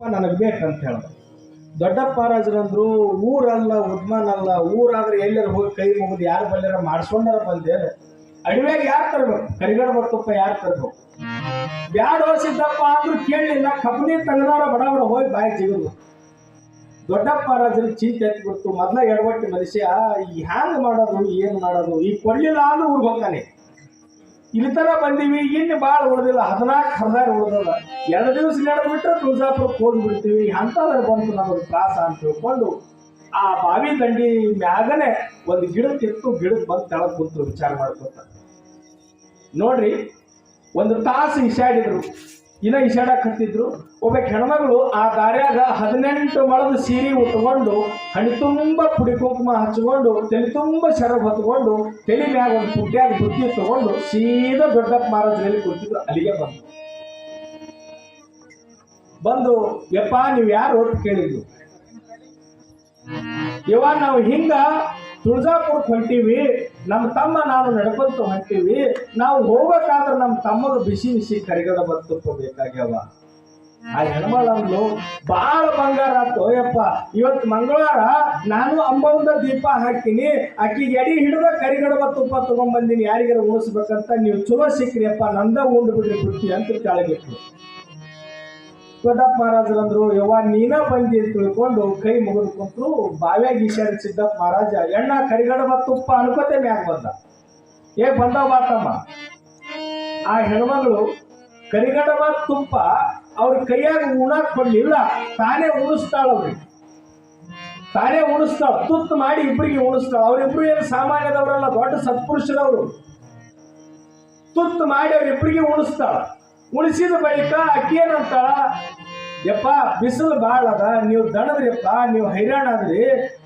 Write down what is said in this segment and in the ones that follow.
ನನಗೆ ಬೇಕಂತ ಹೇಳಿದ್ರು ದೊಡ್ಡಪ್ಪ ರಾಜರಂದ್ರು ಊರಲ್ಲ, ಉದ್ಮಾನಲ್ಲ, ಊರಾದ್ರೆ ಎಲ್ಲರೂ ಹೋಗಿ ಕೈ ಮುಗಿದು ಯಾರು ಬಲ್ಲರ ಮಾಡಿಸ್ಕೊಂಡಾರ ಬಂದೆ ಅಡಿವೆಗೆ ಯಾರು ತರಬೇಕು? ಕರಿಗಡ ಬರ್ತಪ್ಪ ಯಾರು ತರಬೇಕು? ಬ್ಯಾಡ ಸಿದ್ದಪ್ಪ ಆದ್ರೂ ಕೇಳಲಿಲ್ಲ, ಕಬ್ಬನಿ ತಗದಾರ ಬಡವರ ಬಡ ಹೋಗಿ ಬಾಯಿ ಜಿಗಿದ್ರು. ದೊಡ್ಡಪ್ಪ ರಾಜರಿಗೆ ಚಿಂತೆ ಎತ್ಬಿಡ್ತು ಮೊದ್ಲ ಎಡವಟ್ಟಿ ಮನುಷ್ಯ, ಈ ಹ್ಯಾಂಗ್ ಮಾಡೋದು, ಏನು ಮಾಡೋದು, ಈ ಕೊಡ್ಲಿಲ್ಲ ಅಂದ್ರೆ ಊರಿಗೆ ಹೋಗ್ತಾನೆ. ಇಲ್ಲಿ ತರ ಬಂದೀವಿ, ಇನ್ನು ಭಾಳ ಉಳಿದಿಲ್ಲ, ಹದಿನಾಲ್ಕು ಹದಿನಾರು ಉಳ್ದದ. ಎರಡು ದಿವಸ ನಡೆದು ಬಿಟ್ಟರೆ ತುಳಜಾಪುರಕ್ಕೆ ಹೋಗಿಬಿಡ್ತೀವಿ, ಅಂಥದ್ರ ಬಂತು ನಮಗೆ ತ್ರಾಸ ಅಂತ ತಿಳ್ಕೊಂಡು ಆ ಬಾವಿ ದಂಡಿ ಮ್ಯಾಗನೆ ಒಂದು ಗಿಡ ಕಿತ್ತು ಗಿಡಕ್ಕೆ ಬಂದು ತೆಳಗ್ ಕುಂತು ವಿಚಾರ ಮಾಡ್ಕೊತ. ನೋಡ್ರಿ, ಒಂದು ತಾಸು ಇಶಾಡಿದ್ರು. ಇನ್ನ ಇಷಾಡ ಹತ್ತಿದ್ರು ಒಬ್ಬ ಹೆಣ್ಮಗಳು ಆ ದಾರ್ಯಾಗ ಹದಿನೆಂಟು ಮಳದ ಸೀರೆ ಉಟ್ಕೊಂಡು ಹಣಿ ತುಂಬ ಪುಡಿ ಕುಂಕುಮ ಹಚ್ಕೊಂಡು, ತಲೆ ತುಂಬ ಶರಬ್ ಹೊತ್ಕೊಂಡು, ತಲೆ ಮ್ಯಾಗ ಒಂದು ಪುಡ್ಯಾಗ ಬುದ್ಧಿ ತಗೊಂಡು ಸೀದಾ ದೊಡ್ಡಪ್ಪ ಮಹಾರಾಜರಲ್ಲಿ ಕುಳಿತಿದ್ರು ಅಲ್ಲಿಗೆ ಬಂದು. ಬಂದು, ಯಪ್ಪ, ನೀವು ಯಾರು ಹೊಟ್ಟು ಕೇಳಿದ್ರು? ಇವಾಗ ನಾವು ಹಿಂಗ ತುಳಜಾಪುರಕ್ಕೆ ಹೊಂಟೀವಿ. ನಮ್ಮ ತಮ್ಮ ನಾನು ನಡ್ಕೊಂತ ಹೊಂಟೀವಿ ನಾವು ಹೋಗ್ಬೇಕಾದ್ರೆ ನಮ್ಮ ತಮ್ಮದು ಬಿಸಿ ಬಿಸಿ ಕರಿಗಡ ಬರ್ತಪ್ಪ ಆ ಹೆಣ್ಮಳನ್ನು ಬಾಳ ಬಂಗಾರ ತೋಯಪ್ಪ ಯಪ್ಪ ಇವತ್ತು ಮಂಗಳವಾರ ನಾನು ಅಂಬವಂದ ದೀಪ ಹಾಕ್ತೀನಿ, ಆಕಿಗೆ ಎಡಿ ಹಿಡಿದ ಕರಿಗಡಬ ತುಪ್ಪ ತಗೊಂಡ್ಬಂದಿನಿ ಯಾರಿಗಾರ ಉಣಿಸ್ಬೇಕಂತ, ನೀವು ಚಲೋ ಸಿಕ್ರಿಯಪ್ಪ ನಂದ ಉಂಡು ಬಿಡ್ರಿ ಬುತ್ತಿ ಅಂತ ಕೆಳಗಿಟ್ರು ದೊಡ್ಡಪ್ಪ ಮಹಾರಾಜರಂದ್ರು ಯವ್ವ ನೀನ ಬಂದಿ ತಿಳ್ಕೊಂಡು ಕೈ ಮುಗಿದು ಕುಂತರು, ಬಾವ್ಯಾಗ ಈಶಾರಿ ಸಿದ್ದಪ್ಪ ಮಹಾರಾಜ, ಎಣ್ಣ ಕರಿಗಡಬ ತುಪ್ಪ ಅನ್ಕೋತೆ ಮ್ಯಾಗ ಬಂದ. ಏ ಬಂದವ ಬಾತಮ್ಮ. ಆ ಹೆಣ್ಮಗಳು ಕರಿಗಡಬ ತುಪ್ಪ ಅವ್ರ ಕೈಯಾಗ ಉಣಾಕ್ ಕೊಡ್ಲಿಲ್ಲ ತಾನೇ ಉಣಿಸ್ತಾಳ ಅವ್ರಿಗೆ ತಾನೇ ಉಣಿಸ್ತಾಳ. ತುತ್ತು ಮಾಡಿ ಇಬ್ಬರಿಗೆ ಉಣಿಸ್ತಾಳ. ಅವ್ರಿಬ್ರು ಏನು ಸಾಮಾನ್ಯದವರಲ್ಲ, ದೊಡ್ಡ ಸತ್ಪುರುಷರವರು. ತುತ್ತು ಮಾಡಿ ಅವ್ರಿಬ್ರಿಗೆ ಉಣಿಸ್ತಾಳ. ಉಣಿಸಿದ ಬಳಿಕ ಅಕ್ಕಿ ಏನಂತಾಳ ಯಪ್ಪ, ಬಿಸಿಲು ಭಾಳ ಅದ, ನೀವು ದಣದ್ರಿಪ್ಪ, ನೀವು ಹೈರಾಣ ಆದ್ರಿ,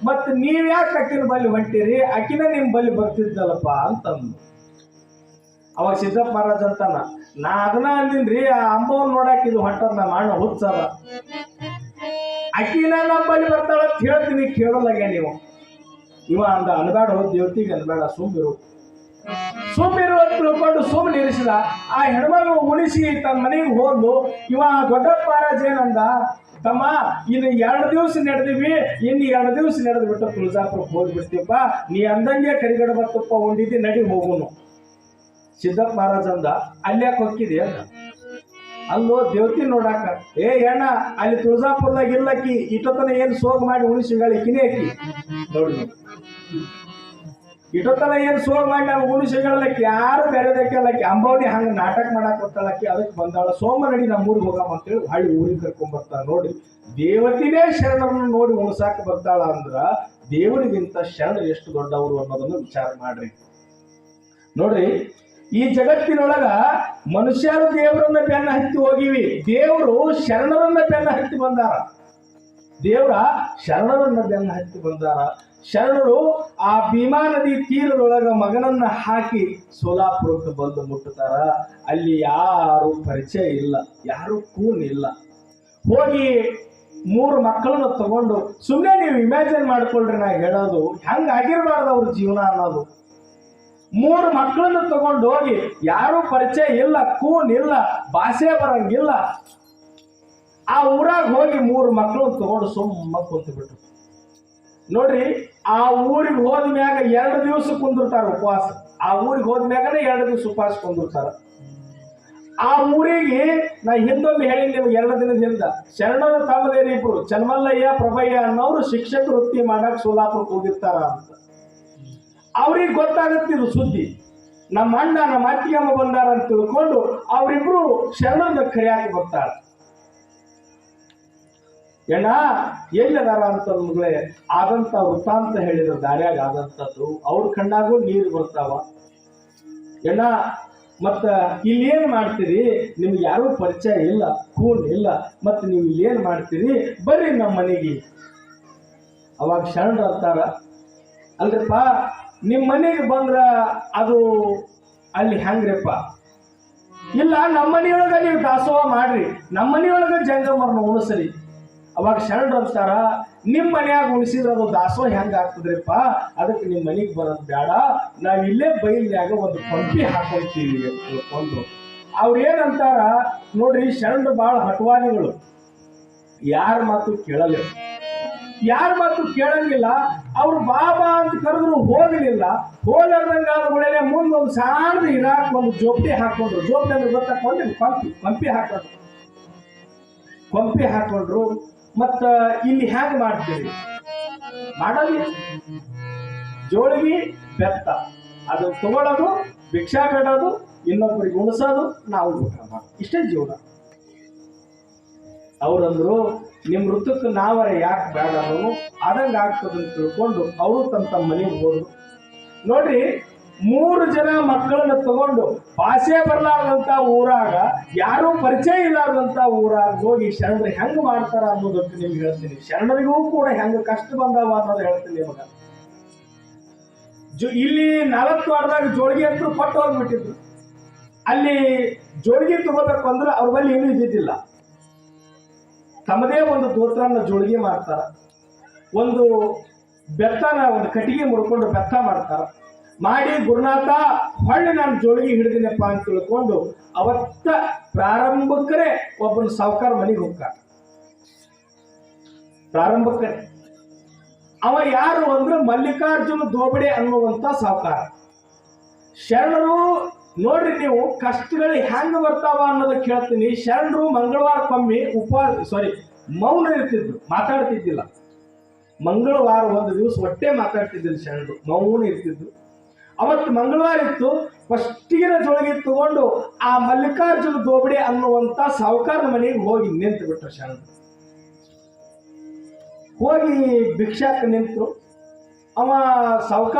ಮತ್ತು ನೀವು ಯಾಕೆ ಅಕ್ಕಿನ ಬಲ್ಲಿ ಹೊಂಟಿರಿ, ಅಕ್ಕಿನ ನಿಮ್ಮ ಬಲ್ಲಿ ಬರ್ತಿದ್ದಲ್ಲಪ್ಪ ಅಂತಂದು. ಅವಾಗ ಸಿದ್ದಪ್ಪ ಮಹಾರಾಜ್ ಅಂತಾನ, ನಾ ಅದನ್ನ ಅಂದಿನ್ರಿ, ಆ ಅಂಬವನ್ ನೋಡಕ್ ಇದು ಹೊಂಟದ ನಮ್ಮ ಅಣ್ಣ ಹುಚ್ಚದ ಅಕ್ಕಿನ ನಮ್ಮ ಬಲ್ಲಿ ಬರ್ತಾಳ ಅಂತ ಹೇಳ್ತೀನಿ ಕೇಳಲಾಗ್ಯ ನೀವು. ಇವ ಅಂದ ಅನ್ಬೇಡ ದೇವತಿಗೆ ಅನ್ಬೇಡ ಸುಮ್ಮಿರು ಸುಮ್ಮಿರು ಅಂತ ತಿಳ್ಕೊಂಡು ಸುಮ್ಮನೆ ಇರಿಸಿದ ಆ ಹೆಣ್ಮಗಳು ಉಳಿಸಿ ತನ್ನ ಮನೆಗೆ ಹೋದ್ಲು. ಇವ ದೊಡ್ಡಪ್ಪ ಮಹಾರಾಜ್ ಏನಂದ, ತಮ್ಮ, ಇನ್ನು ಎರಡು ದಿವಸ ನಡೆದಿವಿ, ಇನ್ನು ಎರಡು ದಿವಸ ನಡೆದು ಬಿಟ್ಟು ತುಳಜಾಪುರಕ್ಕೆ ಹೋಗ್ಬಿಡ್ತೀವಪ್ಪ ನೀ ಅಂದಂಗೆ ಕರಿಗಡ ಬತ್ತಪ್ಪ ಉಂಡಿದ್ದಿ ನಡಿ ಹೋಗುನು. ಸಿದ್ದಪ್ಪ ಮಹಾರಾಜ್ ಅಂದ ಅಲ್ಯಾಕೆ ಹೊಕ್ಕಿದೆ ಅಂದ. ಅಲ್ಲೋ ದೇವತಿ ನೋಡಾಕ. ಏ ಅಣ್ಣ ಅಲ್ಲಿ ತುಳಜಾಪುರದಾಗ ಇಲ್ಲಕ್ಕಿ, ಇಟ್ಟತನ ಏನು ಸೋಗ್ ಮಾಡಿ ಉಳಿಸಿಗಳ ಕಿನೇ ಹಾಕಿ ನೋಡಿ ಇಟ್ಟತನ ಏನು ಸೋಲ್ ಮಾಡಿ ಉಳಿಸಿಗಳಲ್ಲಕ್ಕಿ ಯಾರು ಬೇರೆದಕ್ಕೆ ಅಂಬಾವಣಿ ಹಂಗ ನಾಟಕ ಮಾಡಕ್ ಗೊತ್ತಲ್ಲಕ್ಕಿ ಅದಕ್ಕೆ ಬಂದಾಳ ಸೋಮ ನಡಿ ನಮ್ಮ ಊರಿಗೆ ಹೋಗಮ್ಮ ಅಂತೇಳಿ ಹಳ್ಳಿ ಊರಿಗೆ ಕರ್ಕೊಂಡ್ ಬರ್ತಾಳ ನೋಡಿ. ದೇವತಿನೇ ಶರಣರನ್ನು ನೋಡಿ ಉಣಸಾಕ ಬರ್ತಾಳ ಅಂದ್ರ ದೇವರಿಗಿಂತ ಶರಣರು ಎಷ್ಟು ದೊಡ್ಡವರು ಅನ್ನೋದನ್ನು ವಿಚಾರ ಮಾಡ್ರಿ. ನೋಡ್ರಿ, ಈ ಜಗತ್ತಿನೊಳಗ ಮನುಷ್ಯರು ದೇವರನ್ನ ಬೆನ್ನ ಹತ್ತಿ ಹೋಗಿವಿ, ದೇವರು ಶರಣರನ್ನ ಬೆನ್ನ ಹತ್ತಿ ಬಂದಾರ. ದೇವರ ಶರಣರನ್ನ ಬೆನ್ನ ಹತ್ತಿ ಬಂದಾರ. ಶರಣರು, ಆ ಭೀಮಾ ನದಿ ತೀರದೊಳಗ ಮಗನನ್ನ ಹಾಕಿ ಸೋಲಾಪುರಕ್ಕೆ ಬಂದು ಮುಟ್ಟುತ್ತಾರ. ಅಲ್ಲಿ ಯಾರು ಪರಿಚಯ ಇಲ್ಲ, ಯಾರು ಕೂನ್ ಇಲ್ಲ. ಹೋಗಿ ಮೂರು ಮಕ್ಕಳನ್ನ ತಗೊಂಡು ಸುಮ್ಮನೆ ನೀವು ಇಮ್ಯಾಜಿನ್ ಮಾಡ್ಕೊಳ್ರಿ ನಾ ಹೇಳೋದು, ಹೆಂಗ ಆಗಿರಬಾರ್ದು ಅವ್ರ ಜೀವನ ಅನ್ನೋದು. ಮೂರು ಮಕ್ಕಳನ್ನ ತಗೊಂಡು ಹೋಗಿ, ಯಾರು ಪರಿಚಯ ಇಲ್ಲ ಕೂನ್ ಇಲ್ಲ, ಭಾಷೆ ಬರಂಗಿಲ್ಲ. ಆ ಊರಾಗ ಹೋಗಿ ಮೂರು ಮಕ್ಕಳನ್ನ ತಗೊಂಡು ಸುಮ್ಮ ಕುಂತು ಬಿಟ್ರು ನೋಡ್ರಿ, ಆ ಊರಿಗೆ ಹೋದ ಮ್ಯಾಗ ಎರಡು ದಿವಸ ಕುಂದಿರ್ತಾರ ಉಪವಾಸ. ಆ ಊರಿಗೆ ಹೋದ ಮ್ಯಾಗನೇ ಎರಡು ದಿವಸ ಉಪವಾಸ ಕುಂದಿರ್ತಾರ. ಆ ಊರಿಗೆ, ನಾ ಹಿಂದೊಮ್ಮೆ ಹೇಳಿ ಎರಡು ದಿನದಿಂದ, ಶರಣರ ತಮ್ಮದೇರಿ ಇಬ್ರು, ಚನ್ಮಲ್ಲಯ್ಯ, ಪ್ರಭಯ್ಯ ಅನ್ನೋರು ಶಿಕ್ಷಕ ವೃತ್ತಿ ಮಾಡಕ್ ಸೋಲಾಪುರಕ್ಕೆ ಹೋಗಿರ್ತಾರ ಅಂತ. ಅವ್ರಿಗೆ ಗೊತ್ತಾಗತ್ತೆ ಇದು ಸುದ್ದಿ. ನಮ್ಮ ಅಣ್ಣ, ನಮ್ಮ ಅತ್ತಿಗೆಮ್ಮ ಬಂದಾರ ಅಂತ ತಿಳ್ಕೊಂಡು ಅವರಿಬ್ರು ಶರಣನ ಕರೆಯಾಗಿ ಬರ್ತಾರ. ಎಣ್ಣ ಎಲ್ಲದಾರ ಅಂತ ಮಗಳೇ ಆದಂತ ವೃತ್ತಾಂತ ಹೇಳಿದ್ರು, ದಾರ್ಯಾಗ ಆದಂಥದ್ದು ಅವ್ರ ಕಣ್ಣಾಗೂ ನೀರು ಬರ್ತಾವ. ಎಣ್ಣ ಮತ್ತ ಇಲ್ಲೇನ್ ಮಾಡ್ತೀರಿ? ನಿಮ್ಗೆ ಯಾರೂ ಪರಿಚಯ ಇಲ್ಲ ಕೂನ್ ಇಲ್ಲ. ಮತ್ತೆ ನೀವು ಇಲ್ಲೇನ್ ಮಾಡ್ತೀರಿ? ಬರ್ರಿ ನಮ್ಮ ಮನೆಗೆ. ಅವಾಗ ಶರಣರು ಅಂತಾರ. ಅಲ್ರಿಪ್ಪ ನಿಮ್ಮ ಮನೆಗೆ ಬಂದ್ರ ಅದು ಅಲ್ಲಿ ಹೆಂಗ್ರಿಪ್ಪ ಇಲ್ಲ ನಮ್ಮ ಮನೆಯೊಳಗ ನೀವು ದಾಸೋಹ ಮಾಡ್ರಿ. ನಮ್ಮ ಮನೆಯೊಳಗ ಜಂಗಮರನ್ನ ಉಣಿಸ್ರಿ. ಅವಾಗ ಶರಣರು ಅಂತಾರ ನಿಮ್ಮ ಮನ್ಯಾಗ ಉಣಿಸಿದ್ರೆ ಅದು ದಾಸೋ ಹೆಂಗ ಆಗ್ತದ್ರಿಪ್ಪ? ಅದಕ್ಕೆ ನಿಮ್ಮ ಮನೆಗೆ ಬರೋದು ಬೇಡ ನಾವು ಇಲ್ಲೇ ಬೈಲ್ನ್ಯಾಗ ಒಂದು ಪಂಪಿ ಹಾಕೊಂತೀವಿ ಅಂತ ಅವ್ರು ಏನಂತಾರ, ನೋಡ್ರಿ ಶರಣರು ಭಾಳ ಹಟವಾದಿಗಳು ಯಾರ ಮಾತು ಕೇಳಲ್ಲ. ಯಾರ ಮಾತು ಕೇಳಂಗಿಲ್ಲ. ಅವ್ರು ಬಾಬಾ ಅಂತ ಕರೆದ್ರು ಹೋಗಲಿಲ್ಲ. ಕೂಡಲೇ ಮುಂದೆ ಒಂದು ಸಣ್ಣ ಇರಾಕ್ ಒಂದು ಜೋಪಡಿ ಹಾಕೊಂಡ್ರು. ಜೋಪಡಿ ಅಂದ್ರೆ ಗೊತ್ತಾಕೊಂಡು ಪಂಪಿ ಪಂಪಿ ಹಾಕೊಂಡ್ರು. ಪಂಪಿ ಹಾಕೊಂಡ್ರು. ಮತ್ತ ಇಲ್ಲಿ ಹೇಗೆ ಮಾಡ್ತೀರಿ? ಮಾಡಲಿ. ಜೋಳಿಗೆ ಬೆತ್ತ. ಅದು ತಗೊಳ್ಳೋದು ಭಿಕ್ಷಾ ಕಟ್ಟೋದು ಇನ್ನೊಬ್ಬರಿಗೆ ಉಣಿಸೋದು, ನಾವು ಊಟ ಮಾಡೋದು. ಇಷ್ಟೇ ಜೀವನ. ಅವ್ರಂದ್ರು ನಿಮ್ಮ ವೃತ್ತಕ್ಕೆ ನಾವರ ಯಾಕೆ ಬೇಡ ಅನ್ನೋನು ಆದಂಗೆ ಆಗ್ತದೆ ಅಂತ ತಿಳ್ಕೊಂಡು ಅವರು ತಮ್ಮ ತಮ್ಮ ಮನೆಗೆ ಹೋದ್ರು. ನೋಡ್ರಿ ಮೂರು ಜನ ಮಕ್ಕಳನ್ನ ತಗೊಂಡು ಭಾಷೆ ಬರ್ಲಾರ್ದಂತ ಊರಾಗ, ಯಾರೂ ಪರಿಚಯ ಇಲ್ಲಾರ್ದಂತ ಊರಾಗ ಹೋಗಿ ಶರಣರು ಹೆಂಗ್ ಮಾಡ್ತಾರ ಅನ್ನೋದಕ್ಕೆ ನಿಮ್ಗೆ ಹೇಳ್ತೀನಿ. ಶರಣರಿಗೂ ಕೂಡ ಹೆಂಗ ಕಷ್ಟ ಬಂದಾವ ಅನ್ನೋದು ಹೇಳ್ತೀನಿ ನಿಮಗ. ಇಲ್ಲಿ ನಾಲ್ಕು ವಾರದಾಗ ಜೋಳಿಗೆ ಅಂತೂ ಪಟ್ಟು ಹೋಗ್ಬಿಟ್ಟಿದ್ರು. ಅಲ್ಲಿ ಜೋಳಿಗೆ ತಗೋಬೇಕು ಅಂದ್ರೆ ಅವ್ರ ಬಳಿ ಏನೂ ಇದ್ದಿದ್ದಿಲ್ಲ. ತಮ್ಮದೇ ಒಂದು ದೋತ್ರನ್ನ ಜೋಳಿಗೆ ಮಾಡ್ತಾರ. ಒಂದು ಬೆತ್ತನ, ಒಂದು ಕಟ್ಟಿಗೆ ಮುಡ್ಕೊಂಡು ಬೆತ್ತ ಮಾಡ್ತಾರ. ಮಾಡಿ ಗುರುನಾಥ, ಹೊಳ್ಳಿ ನಾನು ಜೋಳಿಗೆ ಹಿಡಿದಿನಪ್ಪ ಅಂತ ತಿಳ್ಕೊಂಡು ಅವತ್ತ ಪ್ರಾರಂಭಕ್ಕರೆ ಒಬ್ಬನ ಸಾವುಕಾರ ಮನೆಗೆ ಹೋಗ್ತ ಪ್ರಾರಂಭಕ್ಕರೆ ಅವ ಯಾರು ಅಂದ್ರೆ ಮಲ್ಲಿಕಾರ್ಜುನ ದೋಬಡೆ ಅನ್ನುವಂತ ಸಾವುಕಾರ. ಶರಣರು, ನೋಡ್ರಿ ನೀವು ಕಷ್ಟಗಳು ಹೆಂಗ ಬರ್ತಾವ ಅನ್ನೋದಕ್ಕೆ ಕೇಳ್ತೀನಿ. ಶರಣರು ಮಂಗಳವಾರಕ್ಕೊಮ್ಮೆ ಉಪವಾಸ ಸಾರಿ ಮೌನ ಇರ್ತಿದ್ರು, ಮಾತಾಡ್ತಿದ್ದಿಲ್ಲ. ಮಂಗಳವಾರ ಒಂದು ದಿವಸ ಒಟ್ಟೆ ಮಾತಾಡ್ತಿದ್ದಿಲ್ಲ ಶರಣರು, ಮೌನ ಇರ್ತಿದ್ರು. ಅವತ್ತು ಮಂಗಳವಾರ ಇತ್ತು. ಫಸ್ಟಿಗಿನ ಜೊಳಗೆ ತಗೊಂಡು ಆ ಮಲ್ಲಿಕಾರ್ಜುನ ದೋಬಡೆ ಅನ್ನುವಂತ ಸಾವುಕಾರನ ಮನೆಗೆ ಹೋಗಿ ನಿಂತು ಬಿಟ್ರು ಶರಣ. ಹೋಗಿ ಭಿಕ್ಷಾಕ ನಿಂತರು. ಅವ ಸಾವುಕಾರ